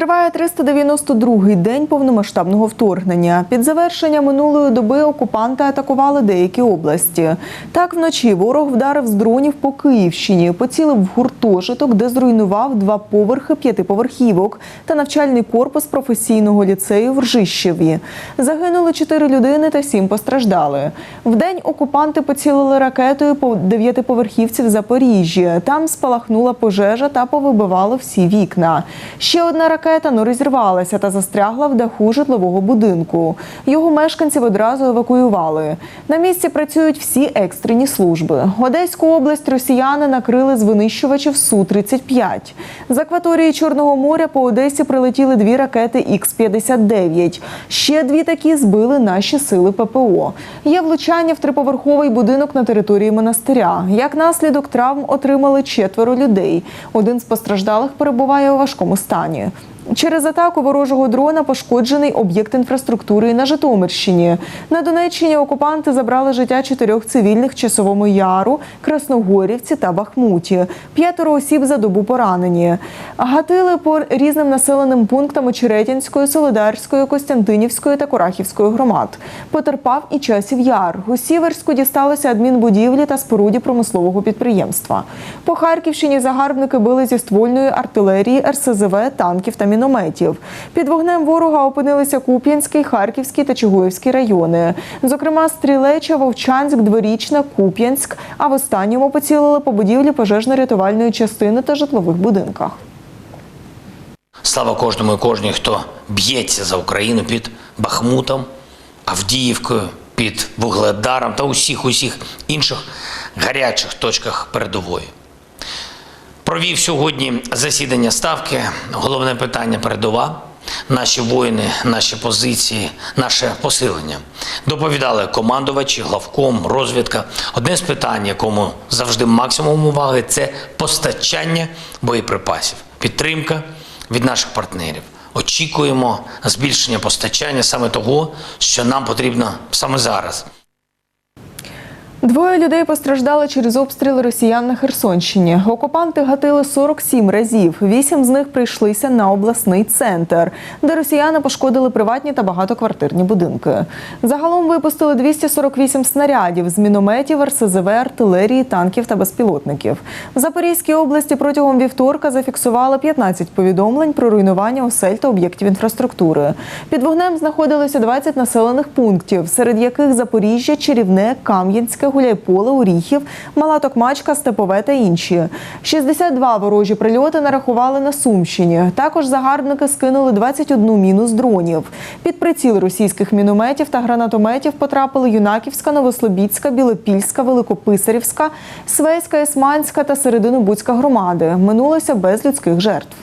Триває 392-й день повномасштабного вторгнення. Під завершення минулої доби окупанти атакували деякі області. Так, вночі ворог вдарив з дронів по Київщині, поцілив в гуртожиток, де зруйнував два поверхи п'ятиповерхівок та навчальний корпус професійного ліцею в Ржищеві. Загинули чотири людини та сім постраждали. Вдень окупанти поцілили ракетою по дев'ятиповерхівці в Запоріжжі. Там спалахнула пожежа та повибивало всі вікна. Ще одна ракета ну, розірвалася та застрягла в даху житлового будинку. Його мешканців одразу евакуювали. На місці працюють всі екстрені служби. Одеську область росіяни накрили з винищувачів Су-35. З акваторії Чорного моря по Одесі прилетіли дві ракети Х-59. Ще дві такі збили наші сили ППО. Є влучання в триповерховий будинок на території монастиря. Як наслідок травм отримали четверо людей. Один з постраждалих перебуває у важкому стані. Через атаку ворожого дрона пошкоджений об'єкт інфраструктури на Житомирщині. На Донеччині окупанти забрали життя чотирьох цивільних Часовому Яру, Красногорівці та Бахмуті. П'ятеро осіб за добу поранені. Гатили по різним населеним пунктам Очеретянської, Солидарської, Костянтинівської та Курахівської громад. Потерпав і часів яр. У Сіверську дісталося адмінбудівлі та споруді промислового підприємства. По Харківщині загарбники били зі ствольної артилерії, РСЗВ, танків та мінометів. Під вогнем ворога опинилися Куп'янський, Харківський та Чугуївський райони. Зокрема, Стрілеча, Вовчанськ, Дворічна, Куп'янськ. А в останньому поцілили по будівлі пожежно-рятувальної частини та житлових будинках. Слава кожному і кожній, хто б'ється за Україну під Бахмутом, Авдіївкою, під Вугледаром та усіх усіх інших гарячих точках передової. Провів сьогодні засідання ставки. Головне питання передова. Наші воїни, наші позиції, наше посилення. Доповідали командувачі, главком, розвідка. Одне з питань, якому завжди максимум уваги, це постачання боєприпасів, підтримка від наших партнерів. Очікуємо збільшення постачання саме того, що нам потрібно саме зараз. Двоє людей постраждали через обстріли росіян на Херсонщині. Окупанти гатили 47 разів. Вісім з них прийшлися на обласний центр, де росіяни пошкодили приватні та багатоквартирні будинки. Загалом випустили 248 снарядів з мінометів, РСЗВ, артилерії, танків та безпілотників. В Запорізькій області протягом вівторка зафіксували 15 повідомлень про руйнування осель та об'єктів інфраструктури. Під вогнем знаходилося 20 населених пунктів, серед яких Запоріжжя, Чарівне, Кам'янське, Гуляйполе, Оріхів, Мала Токмачка, Степове та інші. 62 ворожі прильоти нарахували на Сумщині. Також загарбники скинули 21 міну з дронів. Під приціл російських мінометів та гранатометів потрапили Юнаківська, Новослобідська, Білопільська, Великописарівська, Свейська, Есманська та Серединобудська громади. Минулося без людських жертв.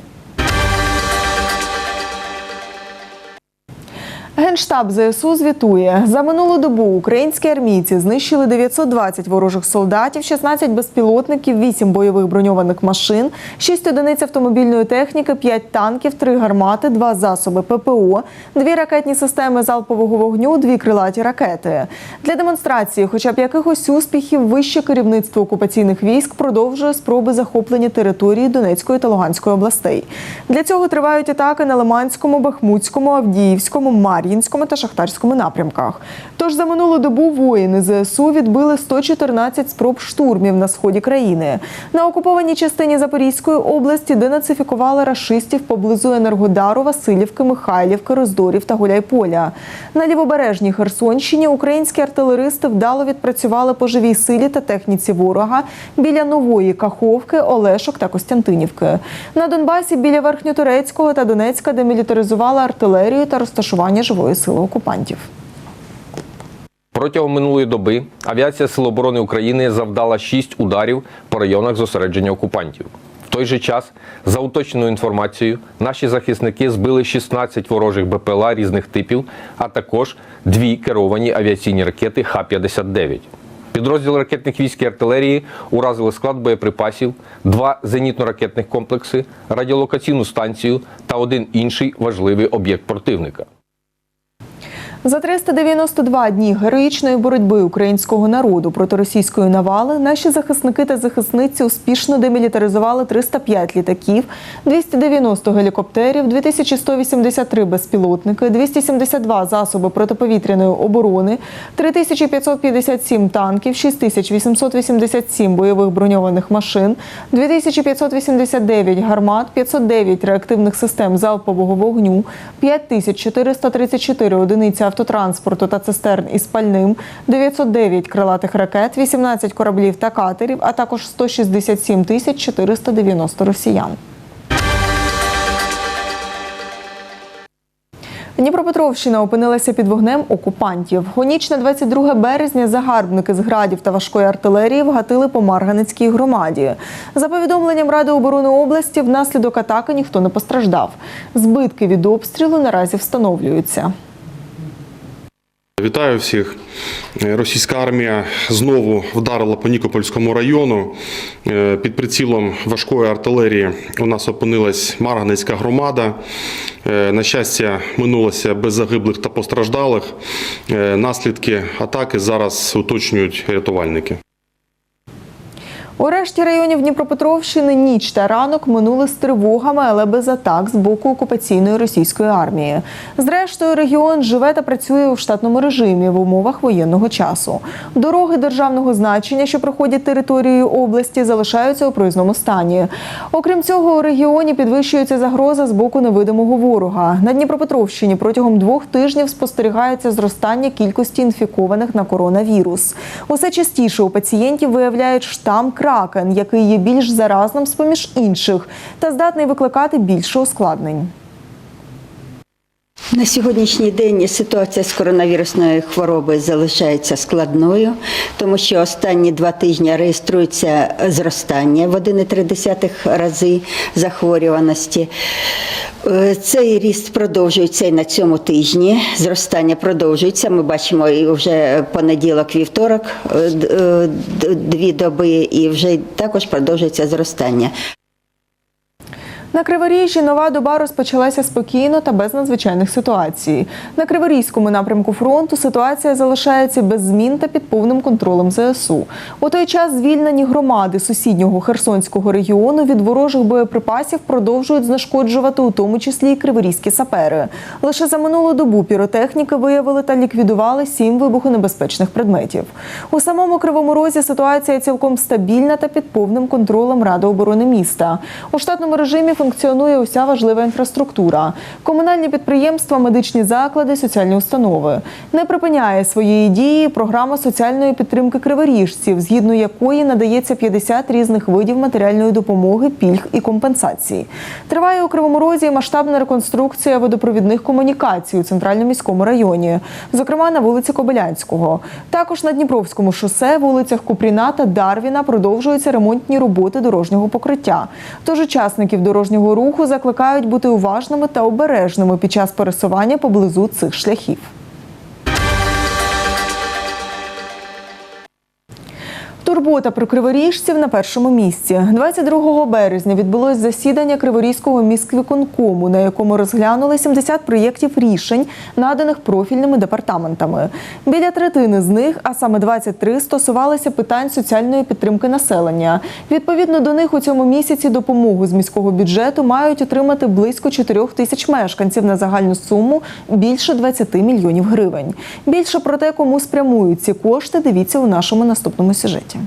Генштаб ЗСУ звітує за минулу добу українські армійці знищили 920 ворожих солдатів, 16 безпілотників, 8 бойових броньованих машин, 6 одиниць автомобільної техніки, 5 танків, 3 гармати, 2 засоби ППО, 2 ракетні системи залпового вогню, 2 крилаті ракети. Для демонстрації, хоча б якихось успіхів, вище керівництво окупаційних військ продовжує спроби захоплення території Донецької та Луганської областей. Для цього тривають атаки на Лиманському, Бахмутському, Авдіївському, Мар'їнському та Шахтарському напрямках. Тож за минулу добу воїни ЗСУ відбили 114 спроб штурмів на сході країни. На окупованій частині Запорізької області денацифікували рашистів поблизу Енергодару, Васильівки, Михайлівки, Роздорів та Гуляйполя. На лівобережній Херсонщині українські артилеристи вдало відпрацювали по живій силі та техніці ворога біля Нової Каховки, Олешок та Костянтинівки. На Донбасі біля Верхньоторецького та Донецька демілітаризували артилерію та розташування живої сили окупантів. Протягом минулої доби авіація Сил оборони України завдала 6 ударів по районах зосередження окупантів. В той же час, за уточненою інформацією, наші захисники збили 16 ворожих БПЛА різних типів, а також дві керовані авіаційні ракети Х-59. Підрозділи ракетних військ і артилерії уразили склад боєприпасів, два зенітно-ракетних комплекси, радіолокаційну станцію та один інший важливий об'єкт противника. За 392 дні героїчної боротьби українського народу проти російської навали наші захисники та захисниці успішно демілітаризували 305 літаків, 290 гелікоптерів, 2183 безпілотники, 272 засоби протиповітряної оборони, 3557 танків, 6887 бойових броньованих машин, 2589 гармат, 509 реактивних систем залпового вогню, 5434 одиниці автотранспорту та цистерн із пальним, 909 крилатих ракет, 18 кораблів та катерів, а також 167 тисяч 490 росіян. Дніпропетровщина опинилася під вогнем окупантів. У ніч на 22 березня загарбники з градів та важкої артилерії вгатили по Марганецькій громаді. За повідомленням Ради оборони області, внаслідок атаки ніхто не постраждав. Збитки від обстрілу наразі встановлюються. Вітаю всіх. Російська армія знову вдарила по Нікопольському району. Е, Під прицілом важкої артилерії у нас опинилась Марганецька громада. Е, На щастя, минулося без загиблих та постраждалих. Е, Наслідки атаки зараз уточнюють рятувальники. У решті районів Дніпропетровщини ніч та ранок минули з тривогами, але без атак з боку окупаційної російської армії. Зрештою, регіон живе та працює у штатному режимі в умовах воєнного часу. Дороги державного значення, що проходять територією області, залишаються у проїзному стані. Окрім цього, у регіоні підвищується загроза з боку невидимого ворога. На Дніпропетровщині протягом двох тижнів спостерігається зростання кількості інфікованих на коронавірус. Усе частіше у пацієнтів виявляють штам кракен, який є більш заразним з поміж інших та здатний викликати більше ускладнень. На сьогоднішній день ситуація з коронавірусною хворобою залишається складною, тому що останні два тижні реєструється зростання в 1,3 рази захворюваності. Е, Цей ріст продовжується і на цьому тижні. Зростання продовжується. Ми бачимо і вже понеділок, вівторок, е, е, дві доби, і вже також продовжується зростання. На Криворіжжі нова доба розпочалася спокійно та без надзвичайних ситуацій. На Криворізькому напрямку фронту ситуація залишається без змін та під повним контролем ЗСУ. У той час звільнені громади сусіднього Херсонського регіону від ворожих боєприпасів продовжують знешкоджувати, у тому числі і криворізькі сапери. Лише за минулу добу піротехніки виявили та ліквідували сім вибухонебезпечних предметів. У самому Кривому Розі ситуація цілком стабільна та під повним контролем Ради оборони міста. У штатному режимі функціонує уся важлива інфраструктура: комунальні підприємства, медичні заклади, соціальні установи. Не припиняє своєї дії програма соціальної підтримки криворіжців, згідно якої надається 50 різних видів матеріальної допомоги, пільг і компенсацій. Триває у Кривому Розі масштабна реконструкція водопровідних комунікацій у центральному міському районі, зокрема на вулиці Кобилянського. Також на Дніпровському шосе, вулицях Купріна та Дарвіна продовжуються ремонтні роботи дорожнього покриття. Тож учасників дорожнього руху закликають бути уважними та обережними під час пересування поблизу цих шляхів. Турбота про криворіжців на першому місці. 22 березня відбулось засідання Криворізького міськвиконкому, на якому розглянули 70 проєктів рішень, наданих профільними департаментами. Біля третини з них, а саме 23, стосувалися питань соціальної підтримки населення. Відповідно до них у цьому місяці допомогу з міського бюджету мають отримати близько 4 тисяч мешканців на загальну суму більше 20 мільйонів гривень. Більше про те, кому спрямують ці кошти, дивіться у нашому наступному сюжеті.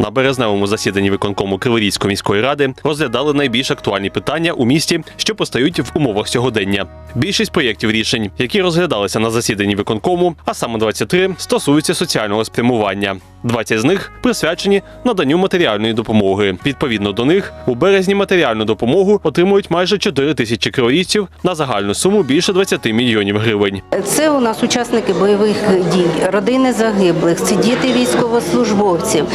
На березневому засіданні виконкому Криворізької міської ради розглядали найбільш актуальні питання у місті, що постають в умовах сьогодення. Більшість проєктів рішень, які розглядалися на засіданні виконкому, а саме 23, стосуються соціального спрямування. 20 з них присвячені наданню матеріальної допомоги. Відповідно до них, у березні матеріальну допомогу отримують майже 4 тисячі криворізців на загальну суму більше 20 мільйонів гривень. Це у нас учасники бойових дій, родини загиблих, це діти військовослужбовців,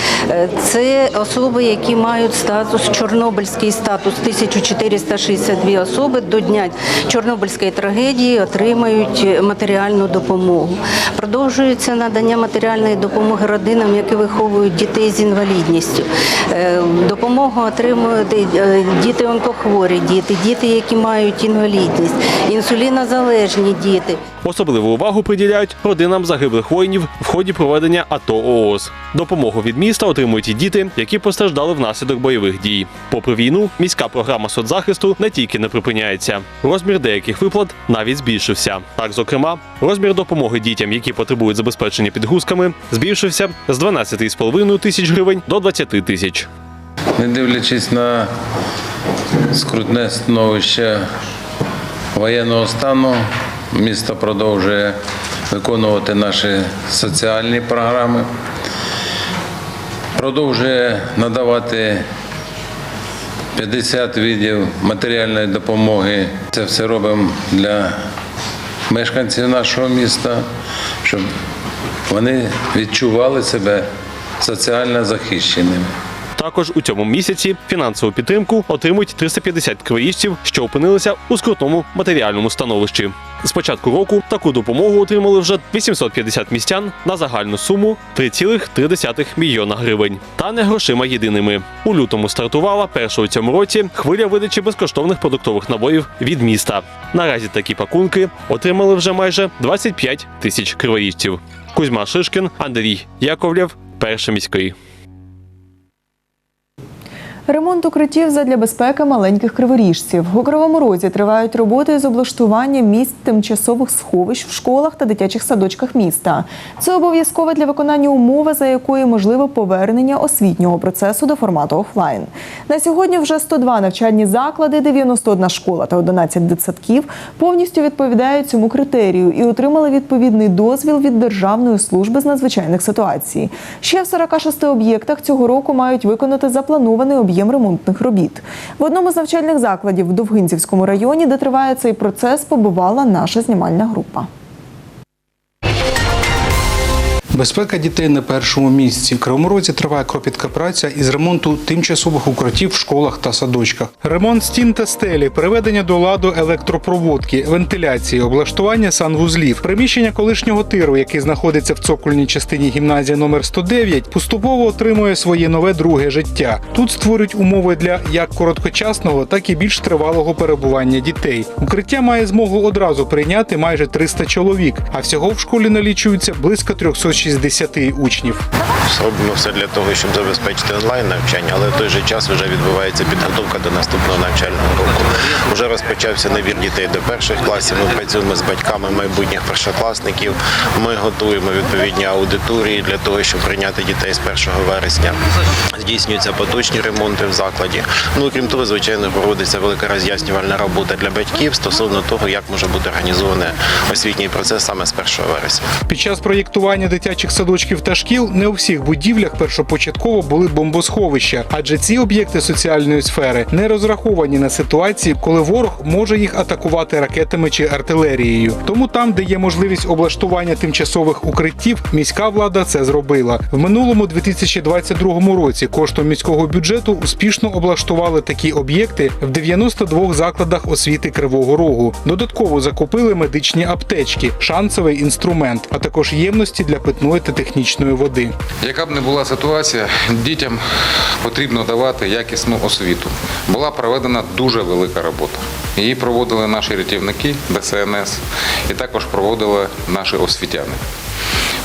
це особи, які мають статус чорнобильський статус. 1462 особи до дня Чорнобильської трагедії отримають матеріальну допомогу. Продовжується надання матеріальної допомоги родинам, які виховують дітей з інвалідністю. Е, Допомогу отримують е, діти онкохворі, діти, діти, які мають інвалідність, інсулінозалежні діти. Особливу увагу приділяють родинам загиблих воїнів в ході проведення АТО ООС. Допомогу від міста отримують і діти, які постраждали внаслідок бойових дій. Попри війну, міська програма соцзахисту не тільки не припиняється. Розмір деяких виплат навіть збільшився. Так, зокрема, розмір допомоги дітям, які потребують забезпечення підгузками, збільшився з 12,5 тисяч гривень до 20 тисяч. Не дивлячись на скрутне становище воєнного стану, місто продовжує виконувати наші соціальні програми, продовжує надавати 50 видів матеріальної допомоги. Це все робимо для мешканців нашого міста, щоб вони відчували себе соціально захищеними. Також у цьому місяці фінансову підтримку отримують 350 криворіжців, що опинилися у скрутному матеріальному становищі. З початку року таку допомогу отримали вже 850 містян на загальну суму 3,3 мільйона гривень. Та не грошима єдиними. У лютому стартувала перша у цьому році хвиля видачі безкоштовних продуктових набоїв від міста. Наразі такі пакунки отримали вже майже 25 тисяч криворіжців. Кузьма Шишкін, Андрій Яковлєв, перший міський. Ремонт укриттів задля безпеки маленьких криворіжців. У Кривому Розі тривають роботи з облаштування місць тимчасових сховищ в школах та дитячих садочках міста. Це обов'язково для виконання умови, за якої можливе повернення освітнього процесу до формату офлайн. На сьогодні вже 102 навчальні заклади, 91 школа та 11 дитсадків повністю відповідають цьому критерію і отримали відповідний дозвіл від Державної служби з надзвичайних ситуацій. Ще в 46 об'єктах цього року мають виконати запланований об'єм ремонтних робіт. В одному з навчальних закладів в Довгинцівському районі, де триває цей процес, побувала наша знімальна група. Безпека дітей на першому місці. В Кривому Розі триває кропітка праця із ремонту тимчасових укриттів в школах та садочках. Ремонт стін та стелі, приведення до ладу електропроводки, вентиляції, облаштування санвузлів, приміщення колишнього тиру, який знаходиться в цокольній частині гімназії номер 109, поступово отримує своє нове друге життя. Тут створюють умови для як короткочасного, так і більш тривалого перебування дітей. Укриття має змогу одразу прийняти майже 300 чоловік, а всього в школі налічується близько 360 учнів. Робимо все для того, щоб забезпечити онлайн навчання, але в той же час вже відбувається підготовка до наступного навчального року. Уже розпочався набір дітей до перших класів. Ми працюємо з батьками майбутніх першокласників. Ми готуємо відповідні аудиторії для того, щоб прийняти дітей з 1 вересня. Здійснюються поточні ремонти в закладі. Ну крім того, звичайно, проводиться велика роз'яснювальна робота для батьків стосовно того, як може бути організований освітній процес саме з 1 вересня. Під час проєктування дитячих садочків та шкіл не у всіх будівлях першопочатково були бомбосховища, адже ці об'єкти соціальної сфери не розраховані на ситуації, коли ворог може їх атакувати ракетами чи артилерією. Тому там, де є можливість облаштування тимчасових укриттів, міська влада це зробила. В минулому 2022 році коштом міського бюджету успішно облаштували такі об'єкти в 92 закладах освіти Кривого Рогу. Додатково закупили медичні аптечки, шансовий інструмент, а також ємності для питної та технічної води. Яка б не була ситуація, дітям потрібно давати якісну освіту. Була проведена дуже велика робота. Її проводили наші рятівники ДСНС і також проводили наші освітяни.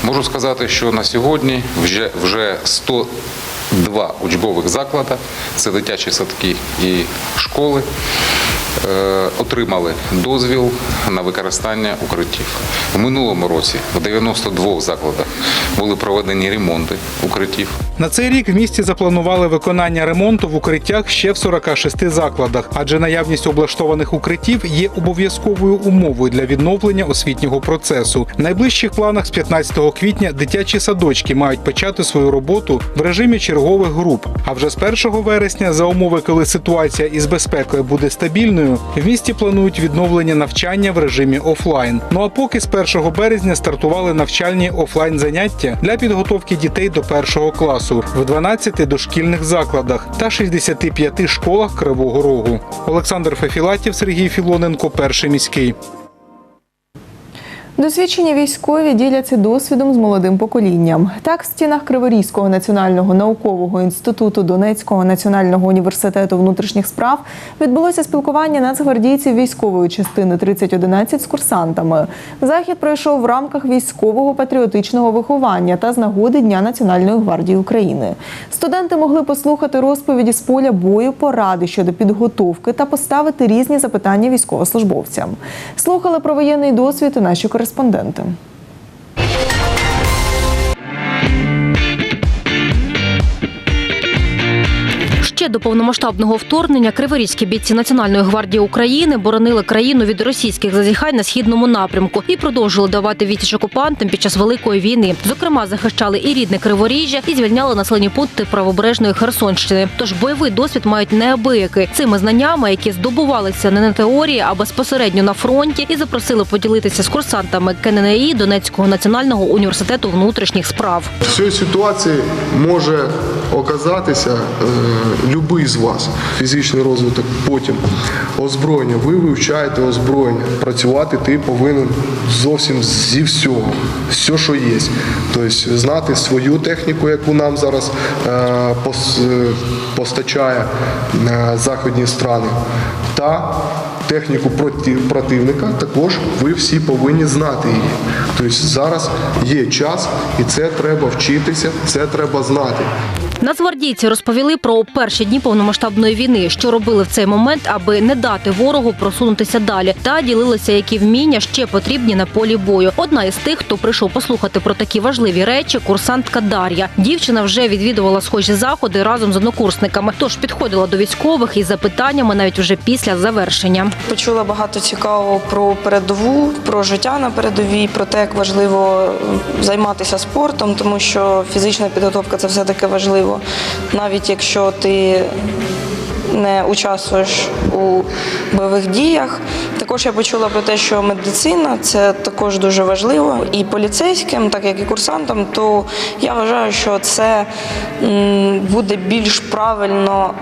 Можу сказати, що на сьогодні вже, вже 102 учбових заклади, це дитячі садки і школи, отримали дозвіл на використання укриттів. У минулому році в 92 закладах були проведені ремонти укриттів. На цей рік в місті запланували виконання ремонту в укриттях ще в 46 закладах, адже наявність облаштованих укриттів є обов'язковою умовою для відновлення освітнього процесу. В найближчих планах з 15 квітня дитячі садочки мають почати свою роботу в режимі чергових груп. А вже з 1 вересня, за умови, коли ситуація із безпекою буде стабільною, в місті планують відновлення навчання в режимі офлайн. Ну а поки з 1 березня стартували навчальні офлайн заняття для підготовки дітей до першого класу в 12 дошкільних закладах та 65 школах Кривого Рогу. Олександр Фефілатів, Сергій Філоненко, перший міський. Досвідчені військові діляться досвідом з молодим поколінням. Так, в стінах Криворізького національного наукового інституту Донецького національного університету внутрішніх справ відбулося спілкування нацгвардійців військової частини 3011 з курсантами. Захід пройшов в рамках військового патріотичного виховання та з нагоди Дня Національної гвардії України. Студенти могли послухати розповіді з поля бою, поради щодо підготовки та поставити різні запитання військовослужбовцям. Слухали про воєнний досвід і наші кореспонденти. Ще до повномасштабного вторгнення криворізькі бійці Національної гвардії України боронили країну від російських зазіхань на східному напрямку і продовжували давати відсіч окупантам під час великої війни. Зокрема, захищали і рідне Криворіжжя, і звільняли населені пункти правобережної Херсонщини. Тож бойовий досвід мають неабиякий. Цими знаннями, які здобувалися не на теорії, а безпосередньо на фронті, і запросили поділитися з курсантами КННІ Донецького національного університету внутрішніх справ. В цій ситуації може оказатися е, любий з вас. Фізичний розвиток, потім озброєння. Ви вивчаєте озброєння. Працювати ти повинен зовсім зі всього, все, що є. Тобто знати свою техніку, яку нам зараз е, е, постачає західні страни, та техніку противника також ви всі повинні знати її. Тобто зараз є час, і це треба вчитися, це треба знати. Нацгвардійці розповіли про перші дні повномасштабної війни, що робили в цей момент, аби не дати ворогу просунутися далі, та ділилися, які вміння ще потрібні на полі бою. Одна із тих, хто прийшов послухати про такі важливі речі, курсантка Дар'я. Дівчина вже відвідувала схожі заходи разом з однокурсниками, тож підходила до військових із запитаннями навіть вже після завершення. Почула багато цікавого про передову, про життя на передовій, про те, як важливо займатися спортом, тому що фізична підготовка це все таки важливо. Навіть якщо ти не участвуєш у бойових діях. Також я почула про те, що медицина це також дуже важливо. І поліцейським, так як і курсантам, то я вважаю, що це буде більш правильно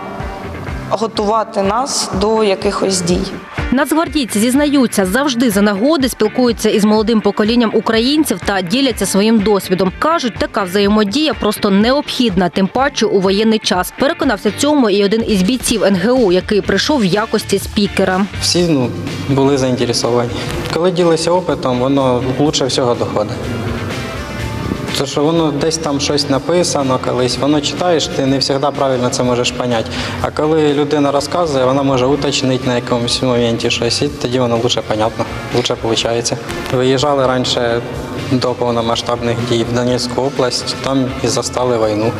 готувати нас до якихось дій. Нацгвардійці зізнаються, завжди за нагоди спілкуються із молодим поколінням українців та діляться своїм досвідом. кажуть, така взаємодія просто необхідна, тим паче у воєнний час. Переконався цьому і один із бійців НГУ, який прийшов в якості спікера. Всі ну, були заінтересовані. Коли ділися опитом, воно лучше всього доходить. Тому що воно десь там щось написано колись, воно читаєш, ти не завжди правильно це можеш поняти. А коли людина розказує, вона може уточнити на якомусь моменті щось, і тоді воно краще понятно, краще виходить. Виїжджали раніше до повномасштабних дій в Донецьку область, там і застали війну.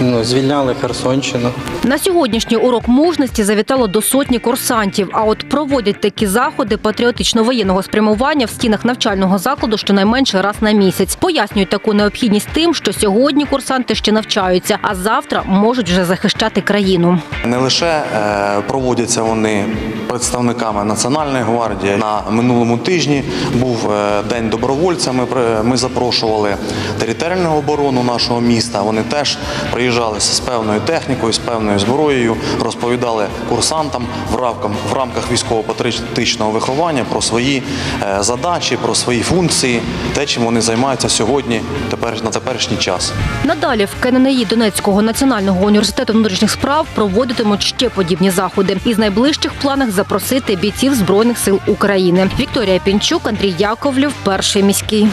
Ну, звільняли Херсонщину. На сьогоднішній урок мужності завітало до сотні курсантів. А от проводять такі заходи патріотично-воєнного спрямування в стінах навчального закладу щонайменше раз на місяць. Пояснюють таку необхідність тим, що сьогодні курсанти ще навчаються, а завтра можуть вже захищати країну. Не лише е, проводяться вони представниками Національної гвардії. На минулому тижні був е, день добровольця. Ми, ми запрошували територіальну оборону нашого міста. Вони теж приїжджали з певною технікою, з певною зброєю, розповідали курсантам в рамках, в рамках військово-патріотичного виховання про свої е, задачі, про свої функції, те, чим вони займаються сьогодні, тепер на теперішній час. Надалі в КННІ Донецького національного університету внутрішніх справ проводитимуть ще подібні заходи. Із найближчих планах запросити бійців збройних сил України. Вікторія Пінчук, Андрій Яковлів, перший міський.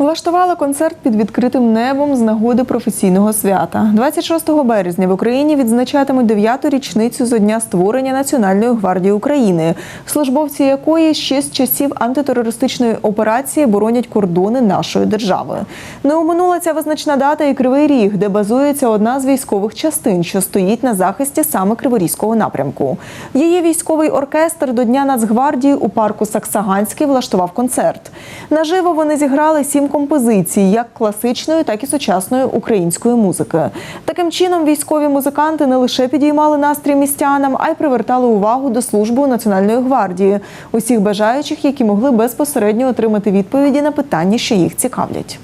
Влаштували концерт під відкритим небом з нагоди професійного свята. 26 березня в Україні відзначатимуть дев'яту річницю зо дня створення Національної гвардії України, службовці якої ще з часів антитерористичної операції боронять кордони нашої держави. Не оминула ця визначна дата і Кривий Ріг, де базується одна з військових частин, що стоїть на захисті саме Криворізького напрямку. Її військовий оркестр до Дня Нацгвардії у парку Саксаганський влаштував концерт. Наживо вони зіграли сім композицій, як класичної, так і сучасної української музики. Таким чином, військові музиканти не лише підіймали настрій містянам, а й привертали увагу до служби у Національної гвардії, усіх бажаючих, які могли безпосередньо отримати відповіді на питання, що їх цікавлять.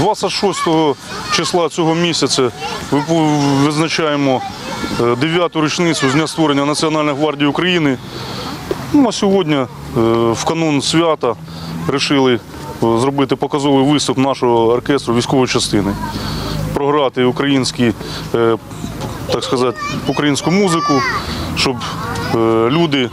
26 числа цього місяця визначаємо е, дев'яту річницю з дня створення Національної гвардії України. Ну, а сьогодні, е, в канун свята, вирішили е, зробити показовий виступ нашого оркестру військової частини, програти українські, е, так сказати, українську музику, щоб е, люди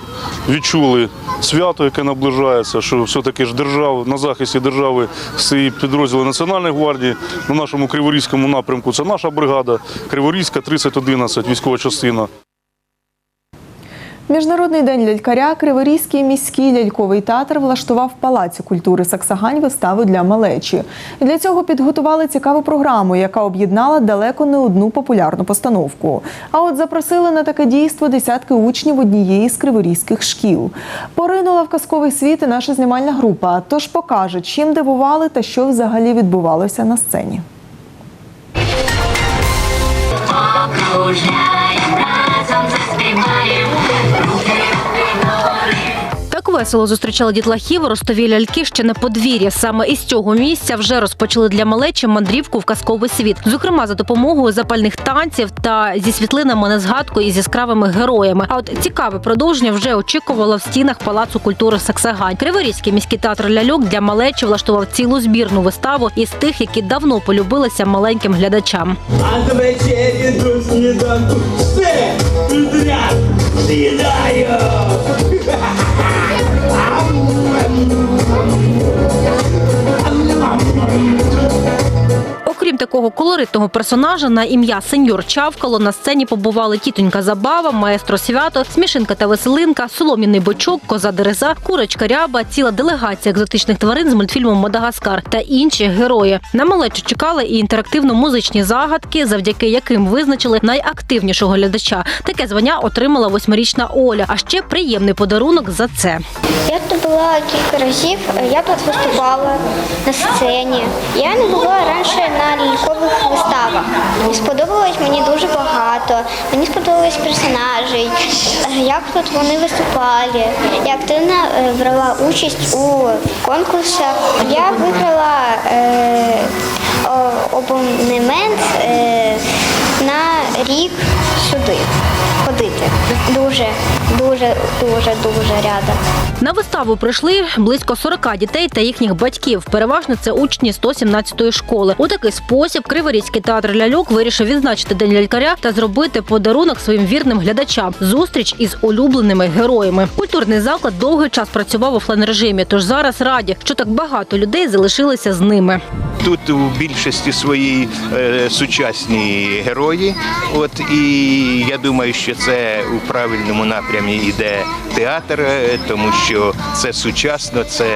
відчули свято, яке наближається, що все-таки ж держава на захисті держави стоїть підрозділи Національної гвардії. На нашому Криворізькому напрямку це наша бригада, Криворізька 3011, військова частина. Міжнародний день лялькаря Криворізький міський ляльковий театр влаштував в Палаці культури Саксагань виставу для малечі. Для цього підготували цікаву програму, яка об'єднала далеко не одну популярну постановку. А от запросили на таке дійство десятки учнів однієї з криворізьких шкіл. Поринула в казковий світ і наша знімальна група. Тож покаже, чим дивували та що взагалі відбувалося на сцені. Так весело зустрічали дітлахів ростові ляльки ще на подвір'я. Саме із цього місця вже розпочали для малечі мандрівку в казковий світ. Зокрема, за допомогою запальних танців та зі світлинами на згадку із яскравими героями. А от цікаве продовження вже очікувало в стінах Палацу культури Саксагань. Криворізький міський театр ляльок для малечі влаштував цілу збірну виставу із тих, які давно полюбилися маленьким глядачам. А з до все підряд Окрім такого колоритного персонажа на ім'я сеньор Чавкало на сцені побували тітонька Забава, маестро свято, смішинка та веселинка, соломіний бочок, коза дереза, курочка ряба, ціла делегація екзотичних тварин з мультфільмом Мадагаскар та інші герої. На малечу чекали і інтерактивно-музичні загадки, завдяки яким визначили найактивнішого глядача. Таке звання отримала восьмирічна Оля. А ще приємний подарунок за це. Я тут була кілька разів, я тут виступала на сцені. Я не була раніше на лялькових виставах. Сподобалось мені дуже багато. Мені сподобались персонажі, як тут вони виступали. Я активно е, брала участь у конкурсах. Я виграла е, абонемент е, на рік сюди ходити. Дуже, дуже, дуже, дуже рада. На виставу прийшли близько 40 дітей та їхніх батьків. Переважно це учні 117-ї школи. У такий спосіб Криворізький театр ляльок вирішив відзначити день лялькаря та зробити подарунок своїм вірним глядачам. Зустріч із улюбленими героями. Культурний заклад довгий час працював у офлайн режимі, тож зараз раді, що так багато людей залишилися з ними. Тут у більшості своїй е, сучасні герої. От і я думаю, що це у правильному напрямі йде театр, е, тому що це сучасно, це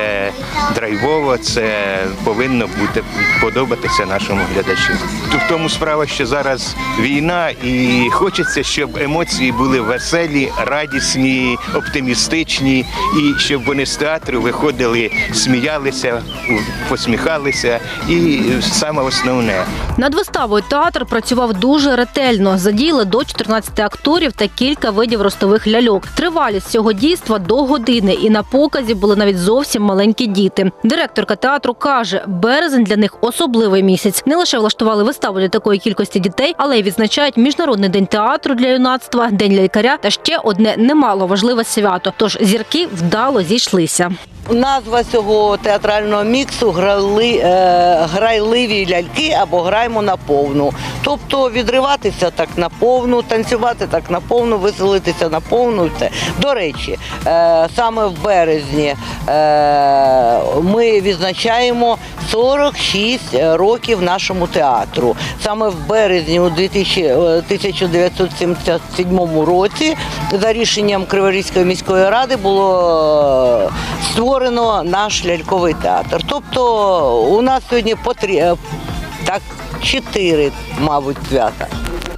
драйвово, це повинно бути подобатися нашому глядачу. В тому справа, що зараз війна, і хочеться, щоб емоції були веселі, радісні, оптимістичні, і щоб вони з театру виходили, сміялися, посміхалися. І саме основне Над виставою театр працював дуже ретельно. Задіяли до 14 акторів та кілька видів ростових ляльок. Тривалість цього дійства до години, і на показі були навіть зовсім маленькі діти. Директорка театру каже, березень для них особливий місяць. Не лише влаштували виставу для такої кількості дітей, але й відзначають міжнародний день театру для юнацтва, день лялькаря та ще одне немало важливе свято. Тож зірки вдало зійшлися. Назва цього театрального міксу грали, е, грайливі ляльки або граємо на повну. Тобто відриватися так на повну, танцювати так на повну, веселитися на повну. Все. До речі, е, саме в березні е, ми відзначаємо 46 років нашому театру. Саме в березні у 2000, е, 1977 році за рішенням Криворізької міської ради було створено наш ляльковий театр. Тобто у нас сьогодні потрі... е, так чотири, мабуть, свята.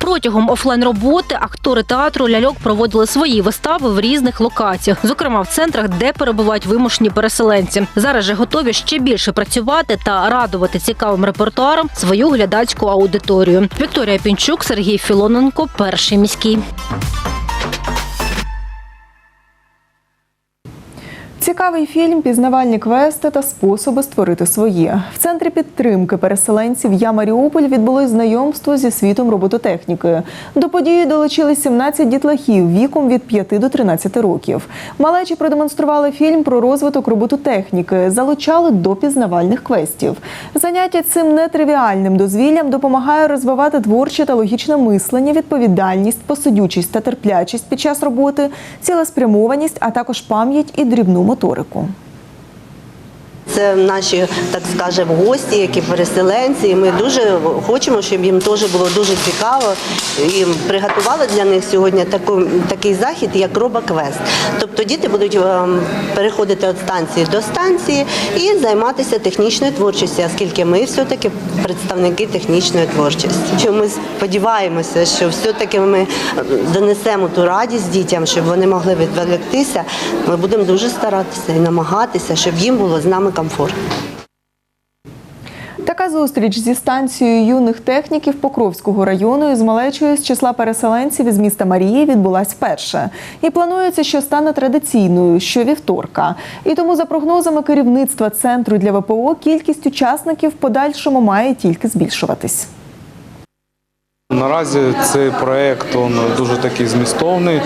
Протягом офлайн роботи актори театру ляльок проводили свої вистави в різних локаціях, зокрема в центрах, де перебувають вимушені переселенці. Зараз же готові ще більше працювати та радувати цікавим репертуаром свою глядацьку аудиторію. Вікторія Пінчук, Сергій Філоненко, перший міський. Цікавий фільм, пізнавальні квести та способи створити своє. В центрі підтримки переселенців Я Маріуполь відбулось знайомство зі світом робототехніки. До події долучились 17 дітлахів віком від 5 до 13 років. Малечі продемонстрували фільм про розвиток робототехніки, залучали до пізнавальних квестів. Заняття цим нетривіальним дозвіллям допомагає розвивати творче та логічне мислення, відповідальність, посидючість та терплячість під час роботи, цілеспрямованість, а також пам'ять і дрібну моторику. Це наші, так скажемо, гості, які переселенці. І ми дуже хочемо, щоб їм теж було дуже цікаво. І приготували для них сьогодні таку, такий захід, як робоквест. Тобто діти будуть ем, переходити від станції до станції і займатися технічною творчістю, оскільки ми все-таки представники технічної творчості. Що ми сподіваємося, що все-таки ми донесемо ту радість дітям, щоб вони могли відволіктися. Ми будемо дуже старатися і намагатися, щоб їм було з нами комфортно. Така зустріч зі станцією юних техніків Покровського району із малечою з числа переселенців із міста Марії відбулась вперше. І планується, що стане традиційною щовівторка. І тому, за прогнозами керівництва центру для ВПО, кількість учасників в подальшому має тільки збільшуватись. Наразі цей проект он дуже такий змістовний.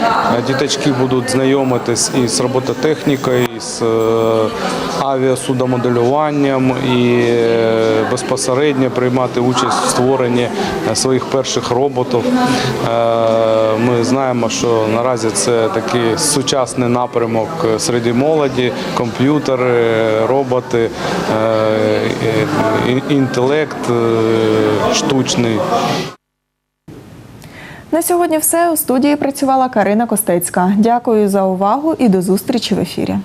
Діточки будуть знайомитись із робототехнікою, з е, авіасудомоделюванням і е, безпосередньо приймати участь в створенні е, своїх перших роботів. Е, Ми знаємо, що наразі це такий сучасний напрямок серед молоді, комп'ютери, роботи, е, інтелект е, штучний. На сьогодні все у студії працювала Карина Костецька. Дякую за увагу і до зустрічі в ефірі.